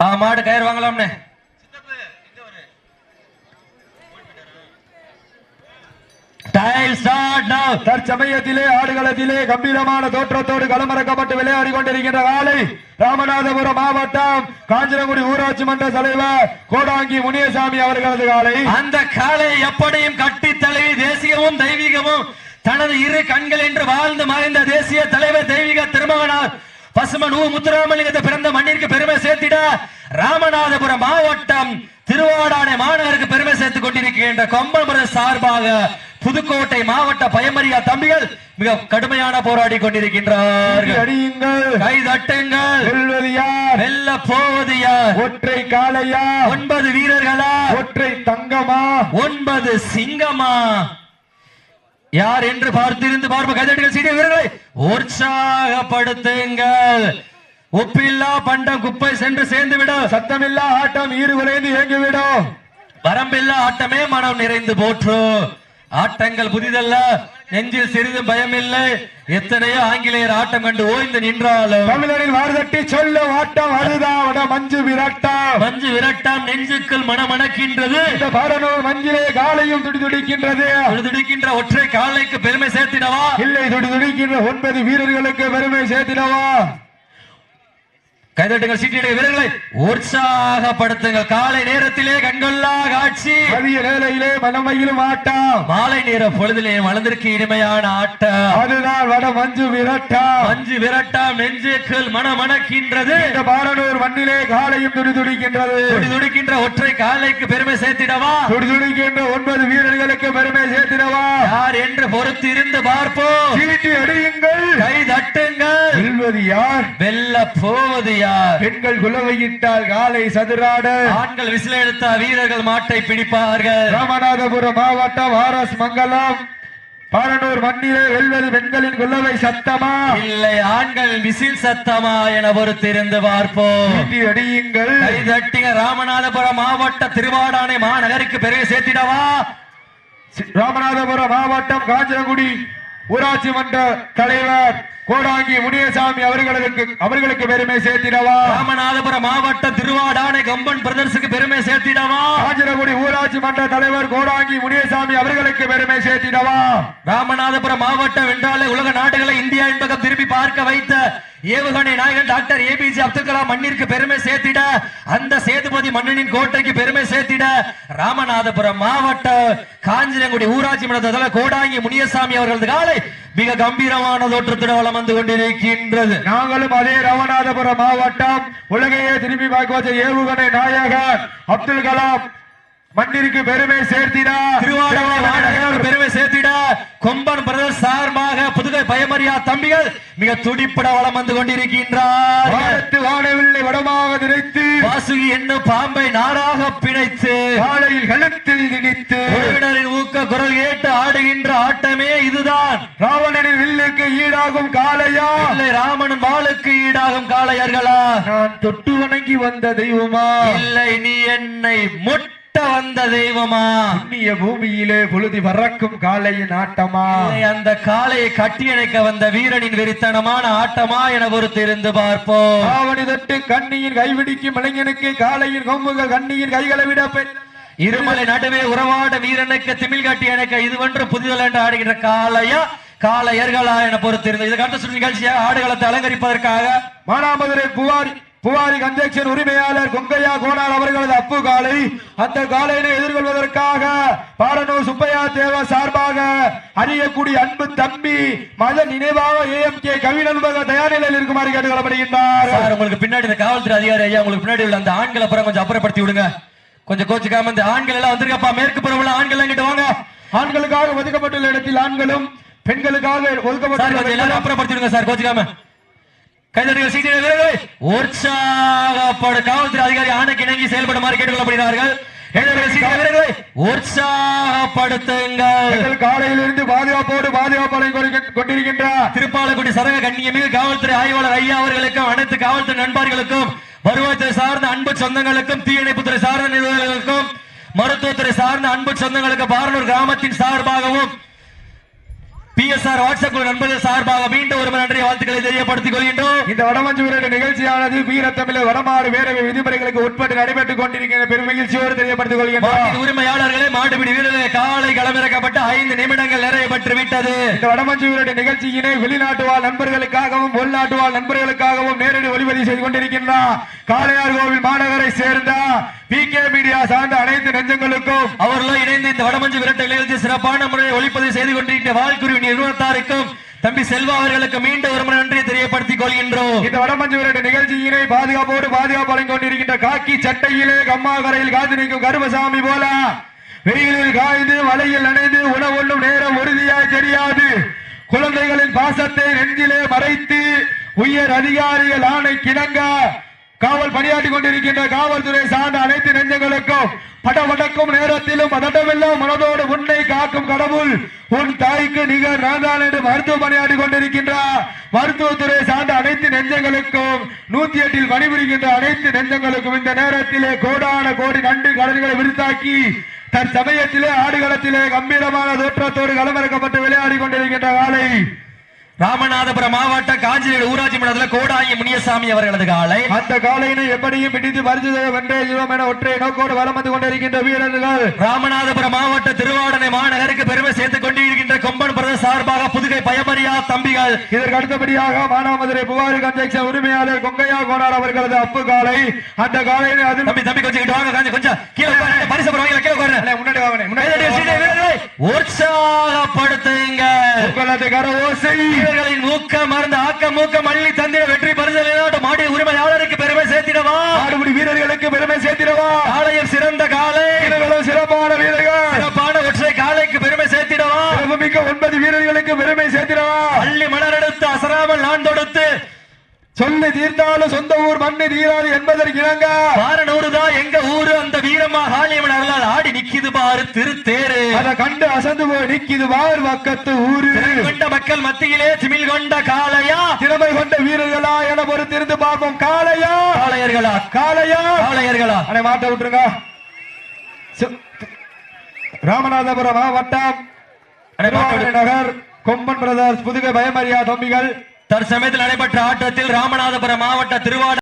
ஆ மாடு கயிறு வாங்கலாம்னே. தற்சமயத்திலே ஆடுகளத்திலே கம்பீரமான தோற்றத்தோடு களமிறக்கப்பட்டு விளையாடி கொண்டிருக்கின்ற காலை ராமநாதபுரம் மாவட்டம் காஞ்சிரங்குடி ஊராட்சி மன்ற தலைவர் கோடாங்கி முனியசாமி அவர்களது காலை. அந்த காலை எப்படியும் கட்டி தழுவி தேசியமும் தெய்வீகமும் தனது இரு கண்கள் என்று வாழ்ந்து மறைந்த தேசிய தலைவர் தெய்வீக திருமகனார் பசுமன் ஊ முத்துராமலிங்கத்தை பிறந்த மண்ணிற்கு பெருமை சேர்த்திட ராமநாதபுரம் மாவட்டம் திருவாடானை மாநகருக்கு பெருமை சேர்த்துக் கொண்டிருக்கின்ற கொம்பபுரம் சார்பாக புதுக்கோட்டை மாவட்ட பயமரியா தம்பிகள் மிக கடுமையான போராடி கொண்டிருக்கின்றார்கள். கை தட்டுங்கள் வெல்ல போவது யார் ஒற்றை காளையா. ஒன்பது வீரர்களா. ஒற்றை தங்கமா. ஒன்பது சிங்கமா. யார் என்று பார்த்திருந்து பார்ப்ப கைதட்டிகள் சீடிய வீரர்களை உற்சாகப்படுத்துங்கள். ஒப்பில்லா பண்டம் குப்பை சென்று சேர்ந்து விடும் சத்தமில்லா ஆட்டம் ஈறு குலைந்து இயங்கிவிடும் வரம்பில்லா ஆட்டமே மனம் நிறைந்து போற்று ஆட்டங்கள் புதிதல்ல. நெஞ்சில் சிறிதும் பயமில்லை. எத்தனையோ ஆங்கிலேயர் ஆட்டம் கண்டு ஓய்ந்து நின்றாலும் தமிழரின் வார்தட்டி சொல்லும் ஆட்டம் அதுதான். வட மஞ்சு விரட்டம் மஞ்சு விரட்டாம் நெஞ்சுக்குள் மனமணக்கின்றது. இந்த பாடனூர் மஞ்சிலே காலையும் துடி துடிக்கின்றது துடிக்கின்ற ஒற்றை காலைக்கு பெருமை சேர்த்திடவா? இல்லை துடி துடிக்கின்ற ஒன்பது வீரர்களுக்கு பெருமை சேர்த்திடவா? கைதட்டுங்கள் சீட்டியுடைய வீரர்களை. உற்சாகப்படுத்துங்கள். காலை நேரத்திலே கண்கொள்ளா காட்சி. மதிய வேலையிலே மனமையிலும் ஆட்டம். மாலை நேர பொழுதிலே வளர்ந்திருக்கு இனிமையான ஆட்டம். அதுதான் வட மஞ்சு விரட்டம் மஞ்சு விரட்டாம் நெஞ்சுக்குள் மனமணக்கின்றது. இந்த பாரனூர் மண்ணிலே காலையும் துடி துடிக்கின்றது துடி துடிக்கின்ற ஒற்றை காலைக்கு பெருமை சேர்த்திடவா? துடி துடிக்கின்ற ஒன்பது வீரர்களுக்கு பெருமை சேர்த்திடவா? யார் என்று பொறுத்து இருந்து பார்ப்போம். சீட்டி அடியுங்கள். கை தட்டுங்கள். வெல்வது யார்? வெல்ல போவது யார்? பெண்கள் குலவையிட்டால் காலை சதுராட. ஆண்கள் விசில் எடுத்த வீரர்கள் மாட்டை பிடிப்பார்கள். ராமநாதபுரம் மாவட்டம் ஆர் எஸ் மங்கலம். பாரனூர் மண்ணிலே வெல்வது பெண்களின் குல்லவை சத்தமா? இல்லை ஆண்கள் விசில் சத்தமா என பொறுத்திருந்து பார்ப்போம். அடியுங்கள். ராமநாதபுரம் மாவட்ட திருவாடானை மாநகருக்கு பெருமை சேர்த்திடவா? ராமநாதபுரம் மாவட்டம் காஞ்சனகுடி ஊராட்சி மன்ற தலைவர் கோடாங்கி முனியசாமி அவர்களுக்கு அவர்களுக்கு பெருமை சேர்த்திடவா? ராமநாதபுரம் மாவட்ட திருவாடானை கம்பன் பிரதர்ஸுக்கு பெருமை சேர்த்திடவா? காஞ்சனகுடி ஊராட்சி மன்ற தலைவர் கோடாங்கி முனியசாமி அவர்களுக்கு பெருமை சேர்த்திடவா? ராமநாதபுரம் மாவட்டம் என்றாலே உலக நாடுகளை இந்தியா என்பகம் திரும்பி பார்க்க வைத்த ஏவுகணை நாயகன் டாக்டர் ஏபிஜே அப்துல் கலாம் மண்ணிற்கு பெருமை சேர்த்திட அந்த சேதுபதி மன்னனின் கோட்டைக்கு பெருமை சேர்த்திட ராமநாதபுரம் மாவட்ட காஞ்சிரங்குடி ஊராட்சி மன்ற கோடாங்கி முனியசாமி அவர்களது காலை மிக கம்பீரமான தோற்றத்துடன் வலம் வந்து கொண்டிருக்கின்றது. நாங்களும் அதே ராமநாதபுரம் மாவட்டம் உலகையே திரும்பி பார்க்க ஏவுகணை நாயகன் அப்துல் கலாம் மண்ணிற்கு பெருமை சேர்த்திடா. திருவாரூர் பெருமை சேர்த்திட. கொம்பன் பிரதர் சார்பாக புதுகை பயமரியா தம்பிகள் மிக துடிப்பட வலம் வந்து கொண்டிருக்கின்றார் வடமாக நினைத்து வாசுகி என்னும் பாம்பை நாராக பிணைத்து காலையில் கழுத்தில் திணித்து உறவினரின் ஊக்க குரல் கேட்டு ஆடுகின்ற ஆட்டமே இதுதான். ராவணனின் வில்லுக்கு ஈடாகும் காளையா? இல்லை ராமனின் வாளுக்கு ஈடாகும் காளையர்களா? நான் தொட்டு வணங்கி வந்த தெய்வமா? இல்லை நீ என்னை முட்ட வந்த தெய்வமா? புண்ணிய பூமியிலே புழுதி பறக்கும் காளையின் ஆட்டமா? அந்த காளையை கட்டியணைக்க வந்த வீரனின் வெறித்தனமான ஆட்டமா என பொறுத்து இருந்து பார்ப்போம். ஆவணி தொட்டு கண்ணியின் கைவிடிக்கும் இளைஞனுக்கு காளையின் கொம்புகள் கண்ணியின் கைகளை விட இருமலை நடுவே உறவாட வீரனுக்கு திமிழ் கட்டி எனக்கு இது ஒன்று புதிதல் என்று ஆடுகின்ற காளையா காளையர்களா என பொறுத்து இருந்தது இதுக்கு அடுத்த சுற்று நிகழ்ச்சியாக ஆடுகளத்தை அலங்கரிப்பதற்காக. மானாமதுரை புகாரி புகாரி கன்ஜெக்ஷன் உரிமையாளர் கொங்கையா கோனார் அவர்களது அப்பு காலை. அந்த காலையினை எதிர்கொள்வதற்காக பாடனூர் சுப்பையா தேவ சார்பாக அறியக்கூடிய அன்பு தம்பி மத நினைவாக ஏஎம் கே கவிநண்பக தயார் நிலையில் இருக்குமாறு கேட்டுக்கொள்ளப்படுகின்றார். உங்களுக்கு பின்னாடி இந்த காவல்துறை அதிகாரி ஐயா உங்களுக்கு பின்னாடி உள்ள அந்த ஆண்களை அப்புறம் கொஞ்சம் அப்புறப்படுத்தி விடுங்க. கொஞ்சம் கோச்சுக்காம இந்த ஆண்கள் எல்லாம் வந்திருக்கப்பா மேற்கு புறம் உள்ள ஆண்கள் எல்லாம் கிட்ட வாங்க. ஆண்களுக்காக ஒதுக்கப்பட்டுள்ள இடத்தில் ஆண்களும் பெண்களுக்காக ஒதுக்கப்பட்டுள்ள கொஞ்சம் எல்லாரும் பெண்களும் அப்புறப்படுத்தி விடுங்க சார் கோச்சுக்காம கைதடிகள் சீட்டிய வீரர்களை உற்சாகப்படு காவல்துறை அதிகாரி ஆணைக்கு இணங்கி செயல்படுமாறு கேட்டுக்கொள்ளப்படுகிறார்கள் உற்சாகப்படுத்துங்கள். பெண்கள் காலையிலிருந்து பாதுகாப்போடு பாதுகாப்பாளை கொண்டிருக்கின்றார். திருப்பாலக்குடி சரக கண்ணியமிகு காவல்துறை ஆய்வாளர் ஐயா அவர்களுக்கும் அனைத்து காவல்துறை நண்பர்களுக்கும் வருவாய்த்துறை சார்ந்த அன்பு சொந்தங்களுக்கும் தீயணைப்புத்துறை சார்ந்த நிறுவனங்களுக்கும் மருத்துவத்துறை சார்ந்த அன்பு சொந்தங்களுக்கு பாரனூர் கிராமத்தின் சார்பாகவும் பிஎஸ்ஆர் வாட்ஸ்அப் நண்பர்கள் சார்பாக மீண்டும் ஒரு நன்றி வாழ்த்துக்களை தெரியப்படுத்திக் கொள்கின்றோம். இந்த வடமஞ்சு விரட்டு நிகழ்ச்சியானது வீரத்தமிழர் வடமாறு வேரவை விதிமுறைகளுக்கு உட்பட்டு நடைபெற்றுக் கொண்டிருக்கிற பெரும் மகிழ்ச்சியோடு தெரியப்படுத்திக் கொள்கின்றோம். உரிமையாளர்களே மாட்டுப்பிடி வீரர்களே காலை களமிறக்கப்பட்டு ஐந்து நிமிடங்கள் நிறைவேற்று விட்டது. இந்த வடமஞ்சு விரட்டு நிகழ்ச்சியினை வெளிநாட்டு வாழ் நண்பர்களுக்காகவும் உள்நாட்டு வாழ் நண்பர்களுக்காகவும் நேரடி ஒளிபதி செய்து கொண்டிருக்கின்றார் காளையார் கோவில் மாநகரை சேர்ந்த பி கே மீடியா சார்ந்த அனைத்து நெஞ்சங்களுக்கும் அவர்களும் இணைந்து இந்த வடமஞ்சு விரட்டு நிகழ்ச்சி சிறப்பான முறையில் ஒளிப்பதிவு செய்து கொண்டிருக்கிற வாழ்குருவி நிறுவனத்தாருக்கும் தம்பி செல்வா அவர்களுக்கு மீண்டும் ஒரு நன்றியை தெரியப்படுத்திக் கொள்கின்றோம். இந்த வடமஞ்சு விரட்டு நிகழ்ச்சியினை பாதுகாப்போடு பாதுகாப்பு வழங்கிக் கொண்டிருக்கின்ற காக்கி சட்டையிலே கம்மாகரையில் காத்து நிற்கும் கருமசாமி போல வெயிலில் காய்ந்து மலையில் நனைந்து உணவொன்றும் நேரம் உறுதியாய் தெரியாது. குழந்தைகளின் பாசத்தை நெஞ்சிலே மறைத்து உயர் அதிகாரிகள் ஆணை கிணங்க காவல் பணியாற்றி கொண்டிருக்கின்ற காவல்துறை சார்ந்த அனைத்து நெஞ்சங்களுக்கும் படவடக்கும் நேரத்திலும் பதட்டமில்லாம் மனதோடு உன்னை காக்கும் கடவுள் உன் தாய்க்கு நிகர் நான் என்று மருத்துவ பணியாற்றி கொண்டிருக்கின்றார் மருத்துவத்துறை சார்ந்த அனைத்து நெஞ்சங்களுக்கும் நூத்தி எட்டில் பணிபுரிகின்ற அனைத்து நெஞ்சங்களுக்கும் இந்த நேரத்திலே கோடான கோடி நண்டு கடல்களை விருத்தாக்கி தற்சமயத்திலே ஆடுகளத்திலே கம்பீரமான தோற்றத்தோடு களமிறக்கப்பட்டு விளையாடி கொண்டிருக்கின்ற காலை ராமநாதபுரம் மாவட்டம் காஞ்சிநேடு ஊராட்சி மன்றத்தில் கோடாயி முனியசாமி அவர்களது காலை. அந்த காலையினை எப்படியும் பிடித்து பரிசு வென்றே ஜீவம் என ஒற்றை நோக்கோடு வலம் வந்து கொண்டிருக்கின்ற வீரர்கள். ராமநாதபுரம் மாவட்ட திருவாடனை மாநகருக்கு பெருமை சேர்த்துக் கொண்டிருக்கின்ற கொம்பன் பிரதேச சார்பாக புதுகை பயமரியா தம்பிகள். இதற்கு அடுத்தபடியாக மானாமதுரை புகாரி கன்ஜெக்ஷன் உரிமையாளர் கொங்கையா கோனார் அவர்களது அப்பு காலை. அந்த காலையினை அதில் தம்பி தம்பி கொஞ்சம் வாங்க கொஞ்சம் கீழே. பரிசு கீழே. முன்னாடி வாங்க வீரர்களை உற்சாகப்படுத்துங்க. உங்களது வீரர்களின் ஊக்கம் மருந்து ஆக்கம் ஊக்கம் அள்ளி தந்திர வெற்றி பரிசு விளையாட்டு மாடி உரிமையாளருக்கு பெருமை சேர்த்திடவா? ஆடுபடி வீரர்களுக்கு பெருமை சேர்த்திடவா? காலையில் சிறந்த காலை சிறப்பான வீரர்கள். சிறப்பான ஒற்றை காலைக்கு பெருமை சேர்த்திடவா? சிறப்புமிக்க ஒன்பது வீரர்களுக்கு பெருமை சேர்த்திடவா? அள்ளி மலரெடுத்து அசராமல் நான் தொடுத்து. சொல்லி தீர்த்தாலும் சொந்த ஊர் மண்ணு தீராது என்பதற்கு இணங்க. பாரனூறுதான் எங்க ஊரு? வீரம்மா காளியம்மன் அருளால் ஆடி நிக்கிது பாரு திருத்தேரு. அதை கண்டு அசந்து போய் நிக்கிது வார் பக்கத்து ஊரு. கொண்ட மக்கள் மத்தியிலே திமில் கொண்ட காளையா? திறமை கொண்ட வீரர்களா என பொறுத்திருந்து பார்ப்போம். காளையா? காளையர்களா? காளையா? காளையர்களா? அண்ணே மாட்ட விட்டுருங்க. ராமநாதபுரம் மாவட்டம். நகர் கொம்பன் பிரதர்ஸ் புதுகை பயமரியா தம்பிகள். தற்சமயத்தில் நடைபெற்ற ஆட்டத்தில் ராமநாதபுரம் மாவட்ட திருவாட